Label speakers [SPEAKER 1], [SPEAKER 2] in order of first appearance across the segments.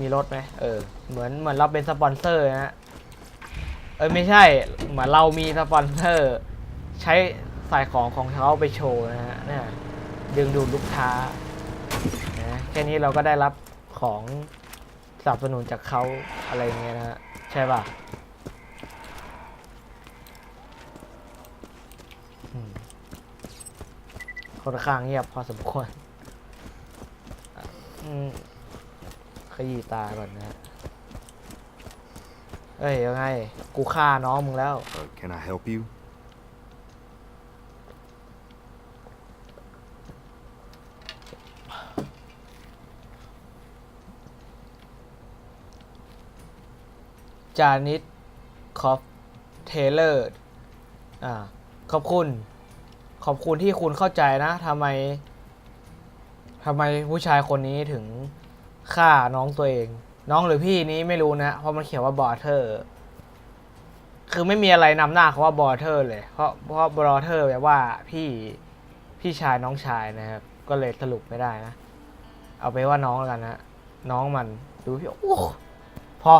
[SPEAKER 1] มีรถไหมเออ เหมือนเหมือนเราเป็นสปอนเซอร์นะฮะ เอ้ยไม่ใช่ เหมือนเรามีสปอนเซอร์ ใช้ใส่ของของเขาไปโชว์นะฮะเนี่ยดึงดูดลูกค้านะแค่นี้เราก็ได้รับของสนับสนุนจากเขาอะไรเงี้ยนะฮะ ใช่ป่ะค่อนข้างเงียบพอสมควรอะอืม ขยี้ตาก่อนนะฮะเอ้ยยังไง กูฆ่าน้องมึงแล้ว
[SPEAKER 2] Uh, can I help you?
[SPEAKER 1] จานิสคอฟเทเลอร์อ่าขอบคุณ ขอบคุณที่คุณเข้าใจนะทำไมทำไมผู้ชายคนนี้ถึง ฆ่าน้องตัวเอง น้องหรือพี่นี้ไม่รู้นะ เพราะมันเขียนว่าบอเทอร์ คือไม่มีอะไรนำหน้าเขาว่าบอเทอร์เลย เพราะเพราะบอเทอร์แปลว่าพี่พี่ชายน้องชายนะครับ ก็เลยสรุปไม่ได้นะ เอาไปว่าน้องแล้วกันนะน้องมันดูพี่โอ้พอ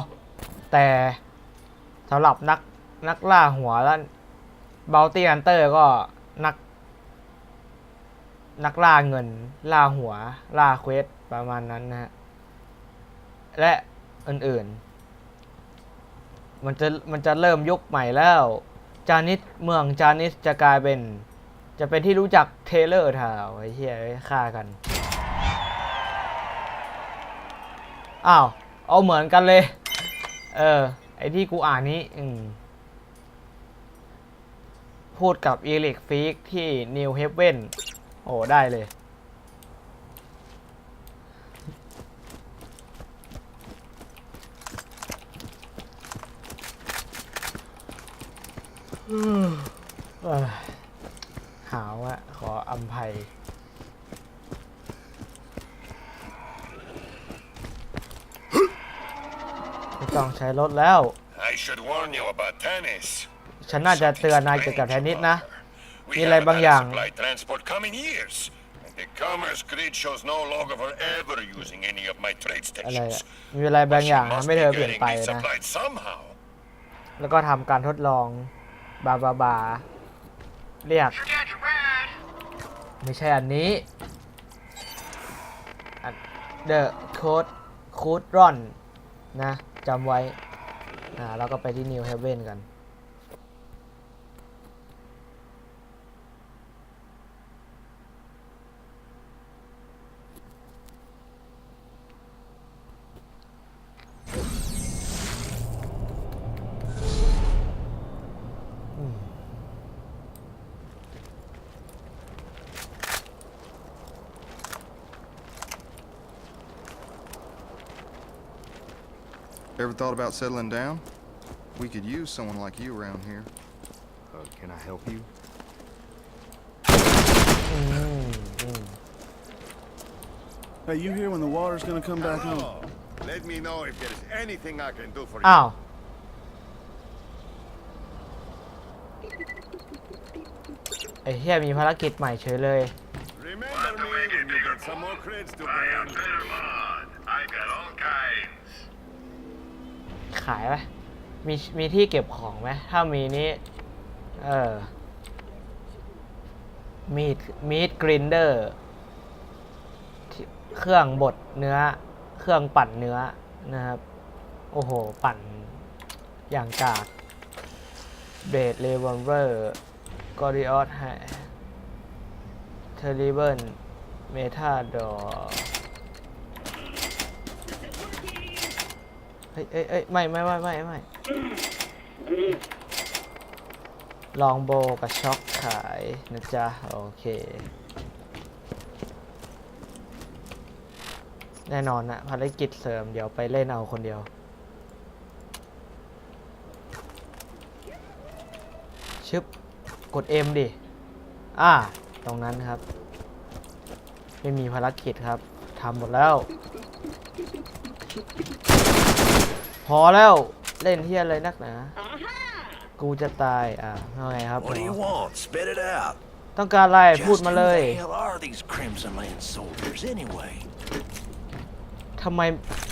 [SPEAKER 1] แต่สำหรับนักนักล่าหัวแล้วบ o ลตี้ u ันเตอร์ก็นัก นักล่าเงิน ล่าหัว ล่าเควสประมาณนั้นนะฮะ และอื่นๆ มันจะมันจะเริ่มยุคใหม่แล้ว จานิสเมืองจานิสจะกลายเป็น จะเป็นที่รู้จักเทเลอร์ทาวน์ไอ้เหี้ยฆ่ากัน อ้าว เอาเหมือนกันเลย เออ ไอที่กูอ่านนี้ อืมพูดกับอีลิกฟิกที่นิวเฮเว่นโอ้ ได้เลย อืมเอ้ย หาวอะขออภัย ไม่ต้องใช้รถแล้ว
[SPEAKER 3] I should warn you about tennis.
[SPEAKER 1] ฉันน่าจะเตือนนายเกี่ยวกับเทนนิสนะ มีอะไรบางอย่าง
[SPEAKER 3] Supply transport coming years. And the commerce grid shows no log of her ever using any of my trade
[SPEAKER 1] อะไร
[SPEAKER 3] stations.
[SPEAKER 1] อะมีอะไรบางอย่าง
[SPEAKER 3] She must
[SPEAKER 1] ทำให้เธอ
[SPEAKER 3] be
[SPEAKER 1] เปลี่ยน
[SPEAKER 3] getting
[SPEAKER 1] ไป
[SPEAKER 3] these
[SPEAKER 1] นะ
[SPEAKER 3] supplied somehow.
[SPEAKER 1] แล้วก็ทำการทดลอง บาบาบาเรียก ไม่ใช่อันนี้อัน The Code Code Run นะจำไว้อ่าแล้วก็ไปที่ New Haven กัน
[SPEAKER 2] thought about settling down? We could use someone like you around here. Uh, can I help you?
[SPEAKER 1] อืมอืม
[SPEAKER 4] Hey, you here when the water's gonna come back on?
[SPEAKER 3] Hello. Let me know if there's anything I can do for
[SPEAKER 1] อ้าว ไอ้เฮียมีภารกิจใหม่เฉยเลย
[SPEAKER 3] Remember me when you get some more creds to burn.
[SPEAKER 1] ขายไหมมีมีที่เก็บของไหมถ้ามีนี้ เออมีดมีดกรินเดอร์เครื่องบดเนื้อ เครื่องปั่นเนื้อนะครับ โอ้โห ปั่นอย่างกากเบดเลเวลเวอร์กอริออสไฮเทอริเบิลเมทาดอ เฮ้ยเอ้ยเอ้ยไม่ไม่ไม่ไม่ไม่ลองโบกับช็อกขายนะจ๊ะ โอเค แน่นอนนะภารกิจเสริมเดี๋ยวไปเล่นเอาคนเดียว ชึบ กด M ดิ อ่า ตรงนั้นครับ ไม่มีภารกิจครับทำหมดแล้ว พอแล้วเล่นเที่ยอะไรนักหนา กูจะตายอ่าเอาไงครับ
[SPEAKER 5] What do you want? Spit it out.
[SPEAKER 1] ต้องการอะไรพูด
[SPEAKER 5] Just
[SPEAKER 1] มา
[SPEAKER 5] who
[SPEAKER 1] เลย
[SPEAKER 5] the hell are these Crimson Land soldiers anyway?
[SPEAKER 1] ทำไม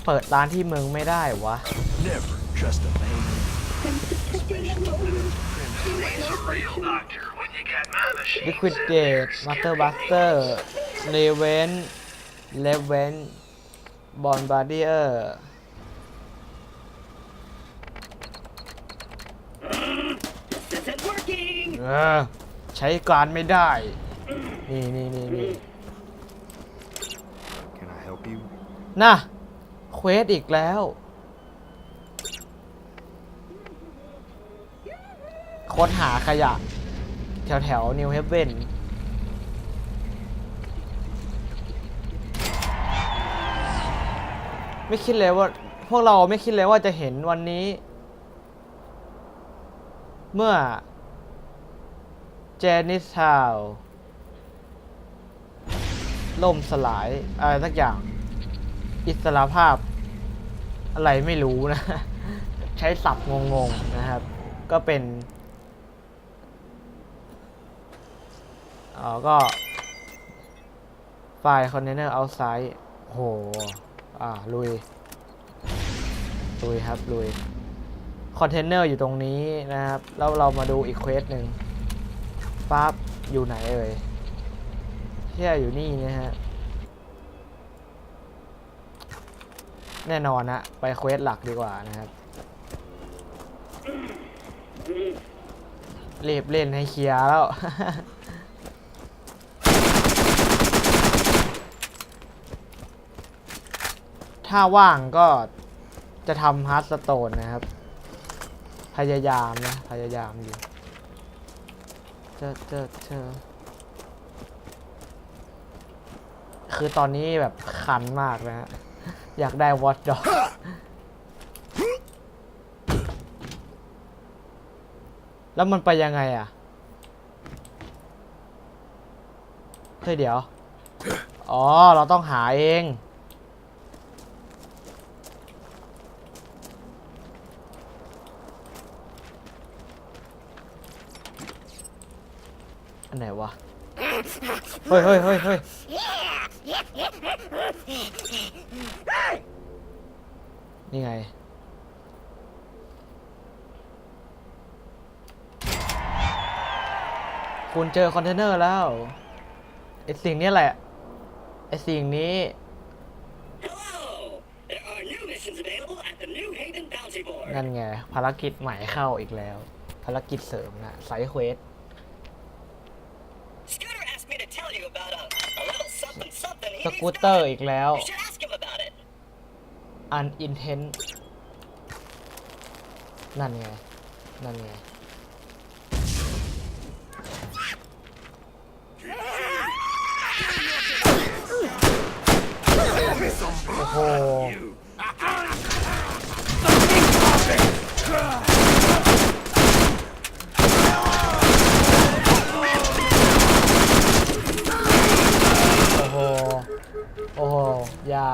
[SPEAKER 1] เปิดร้านที่เมืองไม่ได้วะ
[SPEAKER 5] Never trust a man.
[SPEAKER 1] Liquidate Master Buster Revenge Revenge Bombardier
[SPEAKER 6] isn't
[SPEAKER 1] เออ ใช้การไม่ได้ นี่นี่นี่นี่
[SPEAKER 2] Can I help you?
[SPEAKER 1] น่ะเควสอีกแล้ว ค้นหาขยะ แถวแถวนิวเฮเวนไม่คิดเลยว่า พวกเราไม่คิดเลยว่าจะเห็นวันนี้ เมื่อ เจนิสทาวล่มสลาย อะไรสักอย่าง อิสระภาพ อะไรไม่รู้นะ ใช้ศัพท์งงๆนะครับ ก็เป็นอ๋อก็ ไฟล์คอนเทนเนอร์เอาไซด์โห อ่า ลุย ลุยครับ ลุย คอนเทนเนอร์อยู่ตรงนี้นะครับ แล้วเรามาดูอีกเควสหนึ่ง ปั๊บอยู่ไหนเอ่ยเที่ยอยู่นี่นะฮะ แน่นอนนะไปเควสหลักดีกว่านะครับเรีบเล่นให้เคลียร์แล้ว ถ้าว่างก็จะทำฮาร์ดสโตนนะครับ พยายามนะ พยายามอยู่ จอเจอเจอคือตอนนี้แบบคันมากนะฮะ อยากได้วอตดอกแล้วมันไปยังไงอะ เฮ้ยเดี๋ยว อ๋อ เราต้องหาเอง อันไหนวะ เฮ้ยเฮ้ยเฮ้ยเฮ้ยนี่ไง คุณเจอคอนเทนเนอร์แล้ว ไอสิ่งนี้แหละ ไอสิ่งนี้
[SPEAKER 6] Hello. There are new missions available at the New Haven Bounty Board.
[SPEAKER 1] นั่นไง ภารกิจใหม่เข้าอีกแล้ว ภารกิจเสริมนะไซด์เควส
[SPEAKER 6] Scooter asked me to tell you about a, a little something something he
[SPEAKER 1] ส
[SPEAKER 6] needs
[SPEAKER 1] กูตเตอร์
[SPEAKER 6] done.
[SPEAKER 1] อีกแล้ว
[SPEAKER 6] You should ask him about it.
[SPEAKER 1] อันอินเทนนั่นไง นั่นไง โอ้โห โอ้โห โอ้โหอย่า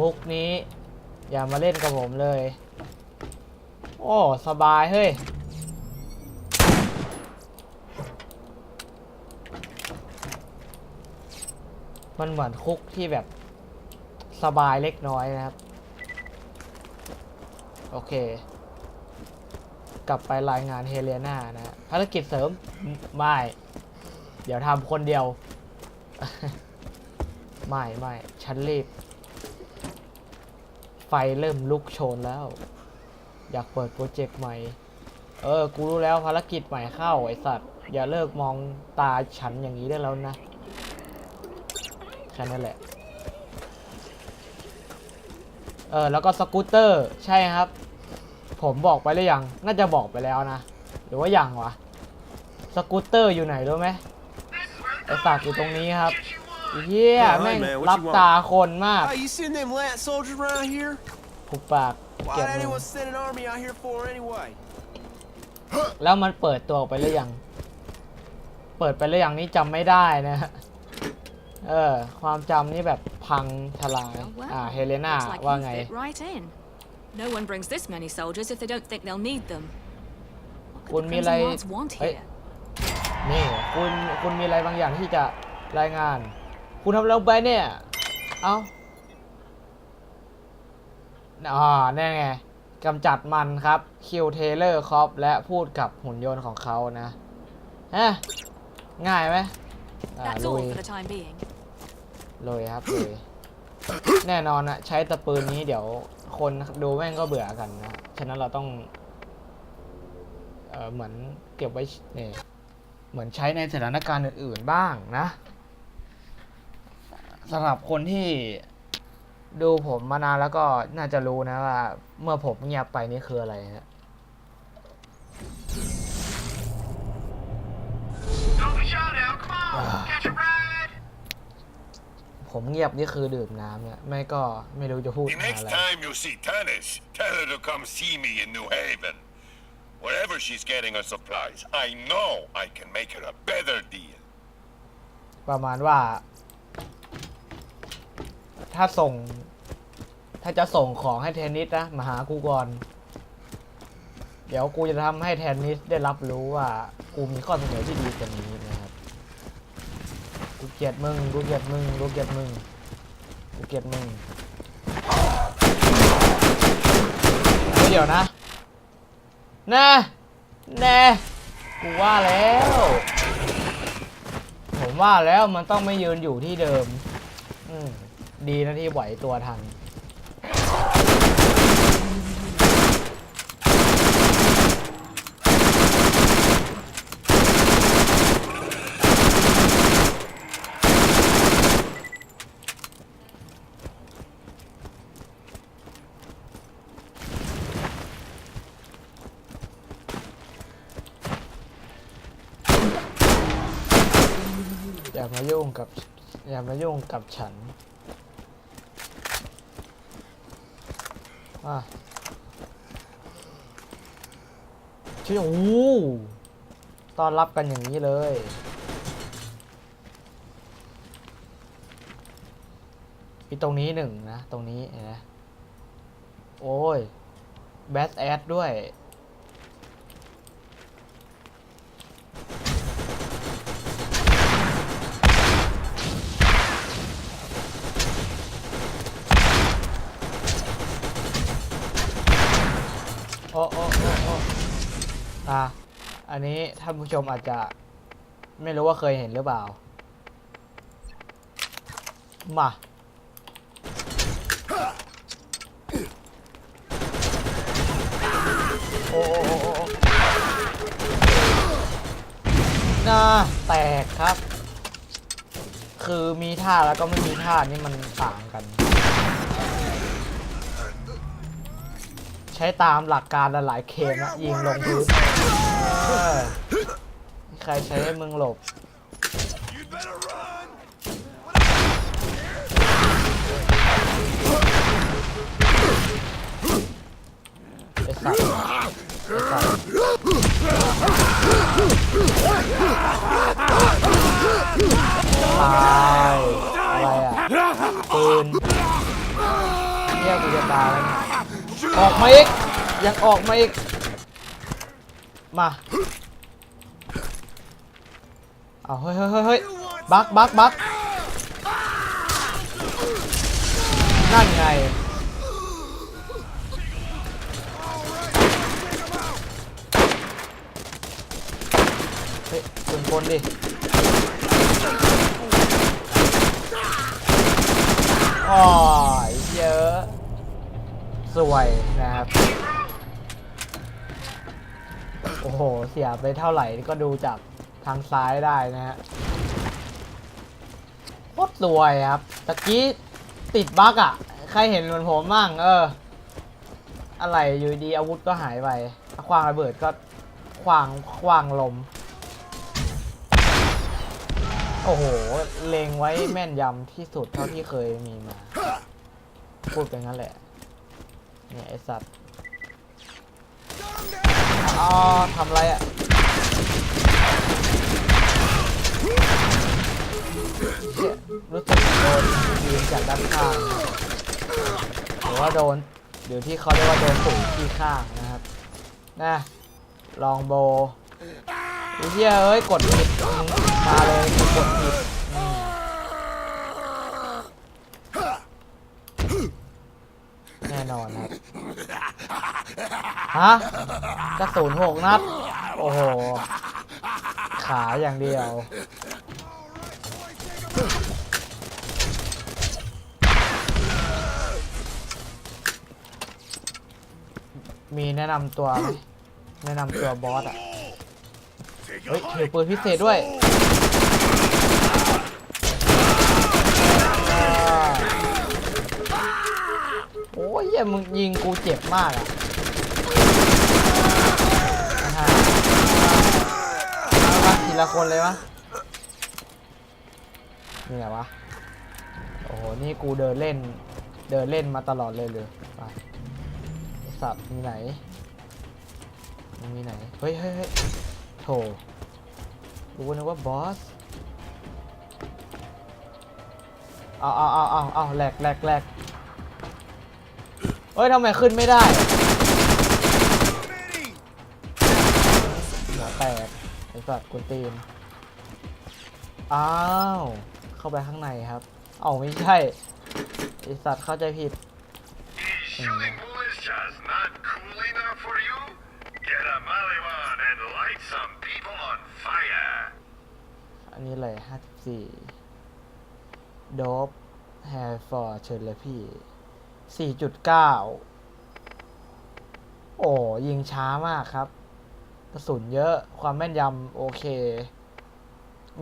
[SPEAKER 1] มุกนี้ อย่ามาเล่นกับผมเลย โอ้สบายเฮ้ยมันเหมือนคุกที่แบบสบายเล็กน้อยนะครับ โอเค กลับไปรายงานเฮเลนานะฮะภารกิจเสริมไม่ เดี๋ยวทำคนเดียว ไม่ไม่ฉันรีบ ไฟเริ่มลุกโชนแล้ว อยากเปิดโปรเจกต์ใหม่ เออ กูรู้แล้วภารกิจใหม่เข้าไอสัตว์ อย่าเลิกมองตาฉันอย่างนี้ได้แล้วนะ แค่นั้นแหละ เออ แล้วก็สกูตเตอร์ ใช่ครับ ผมบอกไปหรือยัง น่าจะบอกไปแล้วนะ หรือว่ายังวะ สกูตเตอร์อยู่ไหนรู้ไหมไอสัตว์อยู่ตรงนี้ครับ เยี่ย
[SPEAKER 4] Yeah, hey
[SPEAKER 1] แม่ง
[SPEAKER 4] man, what
[SPEAKER 1] รับ
[SPEAKER 4] you want?
[SPEAKER 1] ตาคนมาก
[SPEAKER 4] Hey, you seen them Lant soldiers around here?
[SPEAKER 1] ผูกปากเกลียด
[SPEAKER 4] Why'd
[SPEAKER 1] มึง
[SPEAKER 4] anyone send an army out here for anyway?
[SPEAKER 1] แล้วมันเปิดตัวออกไปหรือยัง เปิดไปหรือยังนี่จำไม่ได้นะฮะ เออ ความจำนี่แบบพังทลาย
[SPEAKER 7] Oh, well.
[SPEAKER 1] อ่า เฮเลนา
[SPEAKER 7] Looks like
[SPEAKER 1] ว่า
[SPEAKER 7] you
[SPEAKER 1] ไง
[SPEAKER 7] fit right in. No one brings this many soldiers if they don't think they'll need them. What
[SPEAKER 1] คุณ
[SPEAKER 7] could
[SPEAKER 1] มี
[SPEAKER 7] the
[SPEAKER 1] อะไร
[SPEAKER 7] Crimson Lords want
[SPEAKER 1] เอ้ย
[SPEAKER 7] here?
[SPEAKER 1] นี่ คุณ คุณมีอะไรบางอย่างที่จะรายงาน คุณทำแล้วไปเนี่ย เอ้าอ๋อแน่ไงกำจัดมันครับ คิวเทเลอร์คอปและพูดกับหุ่นยนต์ของเขานะ ฮะ ง่ายไหมอ่า
[SPEAKER 7] That's
[SPEAKER 1] ลุ
[SPEAKER 7] all
[SPEAKER 1] ย
[SPEAKER 7] for the time being.
[SPEAKER 1] เลยครับเลยแน่นอนนะใช้ตะปืนนี้เดี๋ยวคนดูแม่งก็เบื่อกันนะ ฉะนั้นเราต้อง เออเหมือนเก็บไว้เนี่ยเหมือนใช้ในสถานการณ์อื่นๆบ้างนะ สำหรับคนที่ดูผมมานานแล้วก็น่าจะรู้นะว่า เมื่อผมเงียบไปนี่คืออะไรฮะผมเงียบนี่คือดื่มน้ำเนี่ยไม่ก็ไม่รู้จะพูด
[SPEAKER 3] The
[SPEAKER 1] อะไร
[SPEAKER 3] next time you see Tannis, tell her to come see me in New Haven. Wherever she's getting her supplies, I know I can make her a better deal.
[SPEAKER 1] ประมาณว่า ถ้าส่ง ถ้าจะส่งของให้เทนนิสนะมาหากูก่อน เดี๋ยวกูจะทำให้เทนนิสได้รับรู้ว่า กูมีข้อเสนอที่ดีกว่านี้นะครับ กูเกลียดมึง กูเกลียดมึง กูเกลียดมึง กูเกลียดมึงเดี๋ยวนะน่แน่กูว่าแล้ว ผมว่าแล้วมันต้องไม่ยืนอยู่ที่เดิม อืม ดีนะที่ไหวตัวทัน อย่ามายุ่งกับ อย่ามายุ่งกับฉัน ว่าชื่อโอ้ต้อนรับกันอย่างนี้เลยมีตรงนี้หนึ่งนะ ตรงนี้เห็นไหมโอ้ย แบสแอดด้วย อะอันนี้ท่านผู้ชมอาจจะไม่รู้ว่าเคยเห็นหรือเปล่า มา โอ้โอ้โอ้โอ้โอ้น่าแตกครับ คือมีท่าแล้วก็ไม่มีท่านี่มันต่างกัน ใช้ตามหลักการหลายๆเกมนะยิงลงพื้นใครใช้ให้มึงหลบไอ้สัตว์ไอ้สัตว์ตายอะไรอะปืนเนี่ยกูจะตายแล้วเนี่ย ออกมาอีกยังออกมาอีก มาเอาเฮ้ยเฮ้ยเฮ้ยเฮ้ยบักบักบักนั่นไงเฮ้ยคุณคนดิอ๋อ สวยนะครับ โอ้โห เสียไปเท่าไหร่ก็ดูจากทางซ้ายได้นะฮะโคตรสวยครับ ตะกี้ติดบั๊กอะ ใครเห็นเหมือนผมมั่งเออ อะไรอยู่ดีอาวุธก็หายไปควางระเบิดก็ควางควางลม โอ้โห เลงไว้แม่นยำที่สุดเท่าที่เคยมีมา พูดไปงั้นแหละ เนี่ยไอสัตว์อ๋อทำไรอะเนี่ยรู้สึกโดนยิงจากด้านข้างหรือว่าโดนหรือที่เขาเรียกว่าโดนตุ๋ยที่ข้างนะครับนะลองโบไอ้เหี้ยเอ้ยกดผิดมาเลยกูกดผิดอืมแน่ นอนครับ ฮะกระสุนหกนัด โอ้โห ขาอย่างเดียว มีแนะนำตัว แนะนำตัวบอสอะ เฮ้ยถือปืนพิเศษด้วยโอ้ยเหี้ยมึงยิงกูเจ็บมากอะอ่าฮะเอามา ทีละคนเลยวะนี่ไงวะ โอ้โห นี่กูเดินเล่น เดินเล่นมาตลอดเลยเลยไปไอ้สัตว์มีไหน มีไหน เฮ้ยเฮ้ยโถรู้นึกว่าบอส เอาเอาเอาเอาเอาแหลกแหลกแหลกเฮ้ยทำไมขึ้นไม่ได้หัวแตก สัตว์กุนตีน อ้าว เข้าไปข้างในครับ เอาไม่ใช่ไอสัตว์เข้าใจผิด
[SPEAKER 3] Shooting militia's not cool enough for you? Get a Maliwan and light some people on fire.
[SPEAKER 1] อันนี้เลยห้าสี่โดบแฮร์ฟอร์เชิญเลยพี่สี่จุดเก้าโอ้ยิงช้ามากครับ กระสุนเยอะความแม่นยำโอเค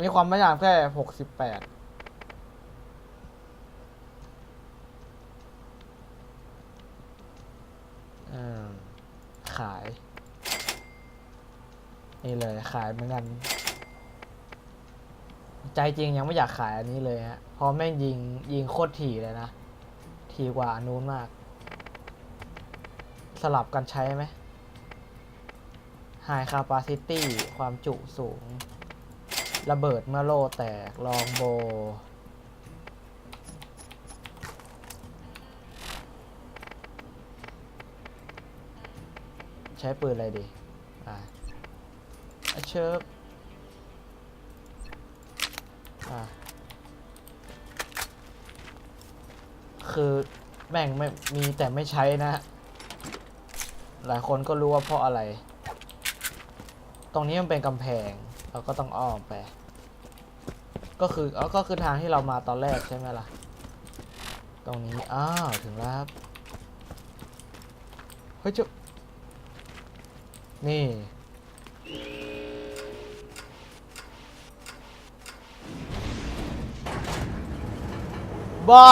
[SPEAKER 1] มีความแม่นยำแค่หกสิบแปดขาย นี่เลยขายเหมือนกัน ใจจริงยังไม่อยากขายอันนี้เลยฮะเพราะแม่งยิงยิงโคตรถี่เลยนะ ถี่กว่าอนนู้นมาก สลับกันใช้ไหม High Capacity ความจุสูง ระเบิดเมื่อโลแตก ลองโบ ใช้ปืนอะไรดี อะเชิบอะคือแม่งไม่มีแต่ไม่ใช้นะ หลายคนก็รู้ว่าเพราะอะไร ตรงนี้มันเป็นกำแพง เราก็ต้องอ้อมไป ก็คือเออก็คือทางที่เรามาตอนแรกใช่ไหมล่ะ ตรงนี้ อ้าว ถึงแล้วครับเฮ้ยเจุนี่ บ้า